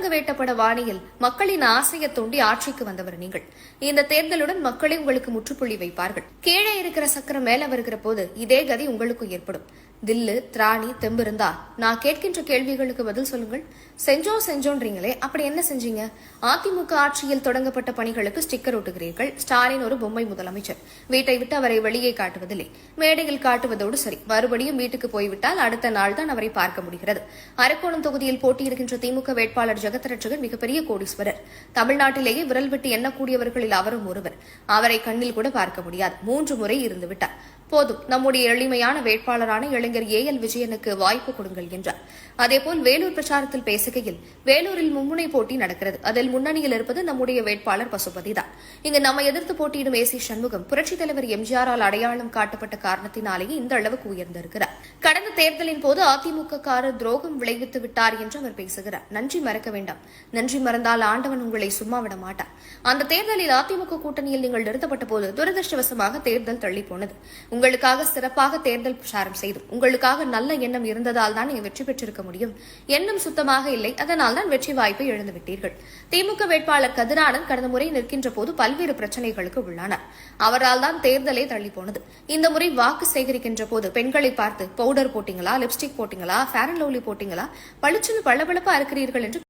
சதுரங்க வேட்டப்பட வாணியில் மக்களின் ஆசையை தூண்டி ஆட்சிக்கு வந்தவர் நீங்கள். இந்த தேர்தலுடன் மக்களே உங்களுக்கு முற்றுப்புள்ளி வைப்பார்கள். கீழே இருக்கிற சக்கரம் மேல வருகிற போது இதே கதி உங்களுக்கும் ஏற்படும். தில்லு திராணி தெம்பு இருந்தா? நான் கேட்கின்ற கேள்விகளுக்கு பதில் சொல்லுங்கள். செஞ்சோம் செஞ்சோன்றீங்களே அப்படி என்ன செஞ்சீங்க? அதிமுக ஆட்சியில் தொடங்கப்பட்ட பணிகளுக்கு ஸ்டிக்கர் ஒட்டுகிறீர்கள். ஸ்டாலின் ஒரு பொம்மை முதலமைச்சர். வீட்டை விட்டு அவரை வெளியே காட்டுவதில்லை. மேடையில் காட்டுவதோடு சரி. மறுபடியும் வீட்டுக்கு போய்விட்டால் அடுத்த நாள் தான் அவரை பார்க்க முடிகிறது. அரக்கோணம் தொகுதியில் போட்டியிடுகின்ற திமுக வேட்பாளர் ஜெகத்ரட்சகன் மிகப்பெரிய கோடீஸ்வரர். தமிழ்நாட்டிலேயே விரல் விட்டு எண்ணக்கூடியவர்களில் அவரும் ஒருவர். அவரை கண்ணில் கூட பார்க்க முடியாது. மூன்று முறை இருந்துவிட்டார். போதும். நம்முடைய எளிமையான வேட்பாளரான இளைஞர் ஏ எல் விஜயனுக்கு வாய்ப்பு கொடுங்கள் என்றார். அதேபோல் வேலூர் பிரச்சாரத்தில் பேசுகையில் வேலூரில் மும்முனை போட்டி நடக்கிறது. அதில் முன்னணியில் இருப்பது நம்முடைய வேட்பாளர் பசுபதிதான் இங்கு நம்மை எதிர்த்து போட்டியிடும் ஏ சி சண்முகம் புரட்சித் தலைவர் எம்ஜிஆரால் அடையாளம் காட்டப்பட்ட காரணத்தினாலேயே இந்த அளவுக்கு உயர்ந்திருக்கிறார். கடந்த தேர்தலின் போது அதிமுக காரர் துரோகம் விளைவித்து விட்டார் என்று அவர் பேசுகிறார். நன்றி மறக்க வேண்டாம். நன்றி மறந்தால் ஆண்டவன் உங்களை சும்மா விட மாட்டார். அந்த தேர்தலில் அதிமுக கூட்டணியில் நீங்கள் நிறுத்தப்பட்ட போது துரதிருஷ்டவசமாக தேர்தல் தள்ளிப்போனது உங்களுக்காக சிறப்பாக தேர்தல் பிரச்சாரம் செய்தும் உங்களுக்காக நல்ல எண்ணம் இருந்ததால் தான் நீங்க வெற்றி பெற்றிருக்க முடியும். எண்ணம் சுத்தமாக இல்லை. அதனால் தான் வெற்றி வாய்ப்பை இழந்துவிட்டீர்கள் திமுக வேட்பாளர் கதிரானந்த் கடந்த முறை நிற்கின்ற போது பல்வேறு பிரச்சனைகளுக்கு உள்ளானார். அவரால் தான் தேர்தலே தள்ளி போனது. இந்த முறை வாக்கு சேகரிக்கின்ற போது பெண்களை பார்த்து பவுடர் போட்டீங்களா? லிப்ஸ்டிக் போட்டீங்களா? ஃபேரன் லவ்லி போட்டீங்களா? பளிச்சுன்னு பளபளப்பா இருக்கிறீர்கள் என்று